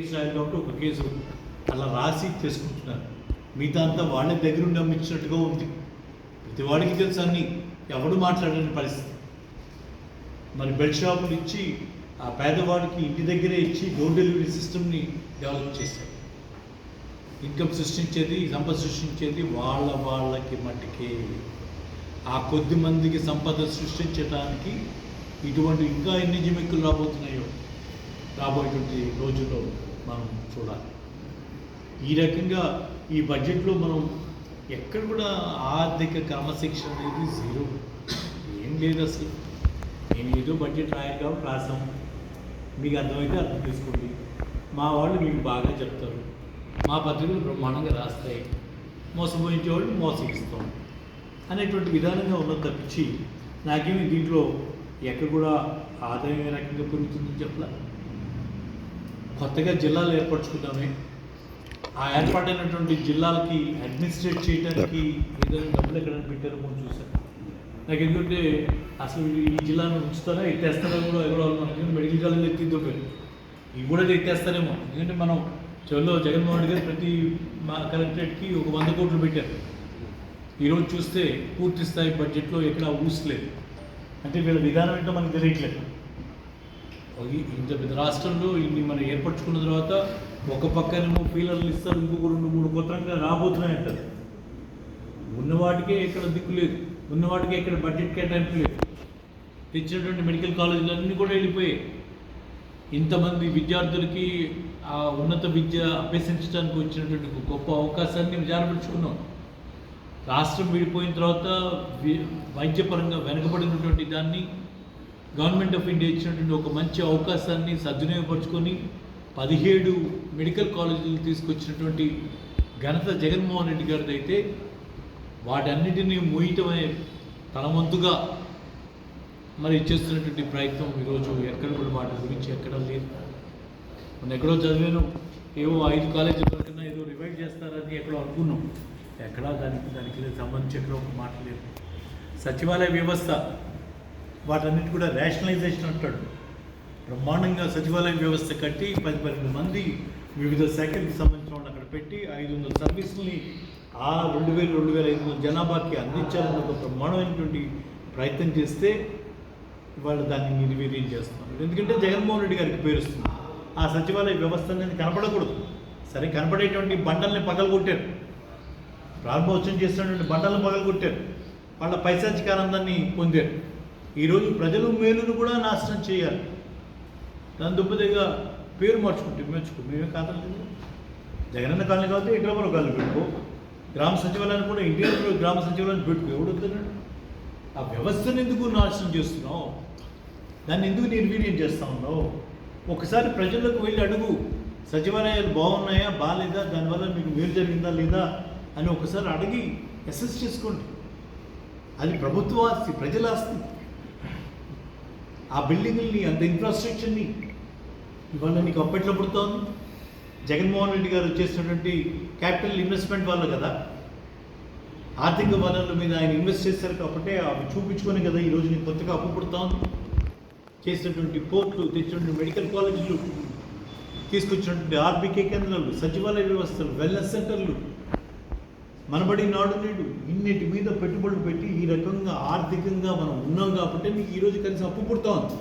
Case రాయాలి కాబట్టి ఒక కేసు అలా రాసి చేసుకుంటున్నారు. మిగతా అంతా వాళ్ళ దగ్గర ఉండి అమ్మించినట్టుగా ఉంది. ప్రతి వాడికి తెలుసు అన్ని. ఎవడు మాట్లాడని పరిస్థితి. మరి బెడ్ షాపులు ఇచ్చి ఆ పేదవాడికి ఇంటి దగ్గరే ఇచ్చి డోర్ డెలివరీ సిస్టమ్ని డెవలప్ చేశారు. ఇన్కమ్ సృష్టించేది సంపద సృష్టించేది వాళ్ళ వాళ్ళకి మట్టికే. ఆ కొద్ది మందికి సంపద సృష్టించడానికి ఇటువంటి ఇంకా ఎన్ని జిమిక్కులు రాబోతున్నాయో. రాబోయేటువంటి రోజుల్లో మనం చూడాలి. ఈ రకంగా ఈ బడ్జెట్లో మనం ఎక్కడ కూడా ఆర్థిక క్రమశిక్షణ అనేది జీరో. ఏం లేదు అసలు. నేను ఏదో బడ్జెట్ రాయాలి కాబట్టి రాసాం మీకు అర్థమైతే అర్థం చేసుకోండి. మా వాళ్ళు మీకు బాగా చెప్తారు. మా పత్రికలు బ్రహ్మాండంగా రాస్తాయి. మోసపోయించే వాళ్ళు మోసగిస్తాం అనేటువంటి విధానంగా ఉన్నది తప్పించి నాకేమి దీంట్లో ఎక్కడ కూడా ఆదాయం ఏ రకంగా పెరుగుతుందని చెప్పలే? కొత్తగా జిల్లాలు ఏర్పరచుకున్నామే ఆ ఏర్పాటైనటువంటి జిల్లాలకి అడ్మినిస్ట్రేట్ చేయడానికి ఏదైనా డబ్బులు ఎక్కడైనా పెట్టారు మనం చూసాం నాకు ఎందుకంటే అసలు ఈ జిల్లాను ఉంచుతారా ఎత్తేస్తారా కూడా ఎవరో మనకి మెడికల్ కాలేజ్ ఎత్తిద్దోపారు ఇవి కూడా ఎత్తేస్తారేమో. ఎందుకంటే మనం చెవిలో జగన్మోహన్ రెడ్డి గారు ప్రతి మా కలెక్టరేట్కి ఒక వంద కోట్లు పెట్టారు. ఈరోజు చూస్తే పూర్తి స్థాయి బడ్జెట్లో ఎక్కడ ఊసలేదు. అంటే వీళ్ళ విధానం ఏంటో మనకు తెలియట్లేదు. ఇంత పెద్ద రాష్ట్రంలో ఇన్ని మనం ఏర్పరచుకున్న తర్వాత ఒక పక్కనేమో ఫీలర్లు ఇస్తారు ఇంకొక రెండు మూడు కొత్తగా రాబోతున్నాయి అంటారు ఉన్నవాటికే ఇక్కడ దిక్కు లేదు. ఉన్నవాటికే ఇక్కడ బడ్జెట్ కేటాయింపు లేదు. తెచ్చినటువంటి మెడికల్ కాలేజీలు అన్నీ కూడా వెళ్ళిపోయాయి. ఇంతమంది విద్యార్థులకి ఆ ఉన్నత విద్య అభ్యసించడానికి వచ్చినటువంటి గొప్ప అవకాశాన్ని జారపరుచుకున్నాం రాష్ట్రం విడిపోయిన తర్వాత వైద్యపరంగా వెనుకబడినటువంటి దాన్ని గవర్నమెంట్ ఆఫ్ ఇండియా ఇచ్చినటువంటి ఒక మంచి అవకాశాన్ని సద్వినియోగపరుచుకొని పదిహేడు మెడికల్ కాలేజీలు తీసుకొచ్చినటువంటి ఘనత జగన్మోహన్ రెడ్డి గారిది అయితే వాటన్నిటినీ మూయటమే తన వంతుగా మరి చేస్తున్నటువంటి ప్రయత్నం ఈరోజు ఎక్కడ కూడా వాటి గురించి ఎక్కడ లేదు. మనం ఎక్కడో చదివాను ఏవో ఐదు కాలేజీల వరకన్నా ఏదో రివైవ్ చేస్తారని ఎక్కడో అనుకున్నాం. ఎక్కడా దానికి దానికి సంబంధించి ఎక్కడో ఒక మాట లేదు. సచివాలయ వ్యవస్థ వాటన్నిటి కూడా రేషనలైజేషన్ అంటాడు. బ్రహ్మాండంగా సచివాలయ వ్యవస్థ కట్టి పది పన్నెండు మంది వివిధ శాఖలకు సంబంధించిన వాళ్ళు అక్కడ పెట్టి ఐదు వందల సర్వీసుల్ని ఆ రెండు వేల రెండు వేల ఐదు వందల జనాభాకి అందించాలని ఒక బ్రహ్మాండమైనటువంటి ప్రయత్నం చేస్తే వాళ్ళు దాన్ని నిర్వీర్యం చేస్తున్నారు. ఎందుకంటే జగన్మోహన్ రెడ్డి గారికి పేరుస్తుంది ఆ సచివాలయ వ్యవస్థ అనేది కనపడకూడదు. సరే కనపడేటువంటి బండల్ని పగలగొట్టారు. ప్రారంభోత్సవం చేసినటువంటి బండలను పగలగొట్టారు. వాళ్ళ పైశాచికానందాన్ని పొందారు. ఈరోజు ప్రజలు మేలును కూడా నాశనం చేయాలి. దాని దుబ్బదిగా పేరు మార్చుకుంటే మెచ్చుకో. మేమే కాదలేదు జగనన్న కాలనీ కాబట్టి ఎక్కడమో కాలనీ పెట్టుకో. గ్రామ సచివాలయాన్ని కూడా ఇండియా గ్రామ సచివాలయాన్ని పెట్టుకో. ఎవడు వద్దన్నాడు ఆ వ్యవస్థను ఎందుకు నాశనం చేస్తున్నావు? దాన్ని ఎందుకు నిర్వీర్యం చేస్తా ఉన్నావు? ఒకసారి ప్రజలకు వెళ్ళి అడుగు. సచివాలయాలు బాగున్నాయా బాగాలేదా దానివల్ల మీకు మేలు జరిగిందా లేదా? అని ఒకసారి అడిగి అసెస్ చేసుకోండి. అది ప్రభుత్వ ఆస్తి ప్రజల ఆస్తి. ఆ బిల్డింగుల్ని అంత ఇన్ఫ్రాస్ట్రక్చర్ని ఇవాళ నీకు అప్పట్లో పుడుతోంది జగన్మోహన్ రెడ్డి గారు చేసినటువంటి క్యాపిటల్ ఇన్వెస్ట్మెంట్ వల్ల కదా ఆర్థిక వనరుల మీద ఆయన ఇన్వెస్ట్ చేశారు కాబట్టి అవి చూపించుకొని కదా ఈరోజు నీకు కొత్తగా అప్పు పుడతాం చేసినటువంటి పోర్ట్లు తెచ్చినటువంటి మెడికల్ కాలేజీలు తీసుకొచ్చినటువంటి ఆర్బీకే కేంద్రాలు సచివాలయ వ్యవస్థలు వెల్నెస్ సెంటర్లు మనబడి నాడు నేడు ఇన్నిటి మీద పెట్టుబడులు పెట్టి ఈ రకంగా ఆర్థికంగా మనం ఉన్నాం కాబట్టి నీకు ఈరోజు కలిసి అప్పు పుడతా ఉంది.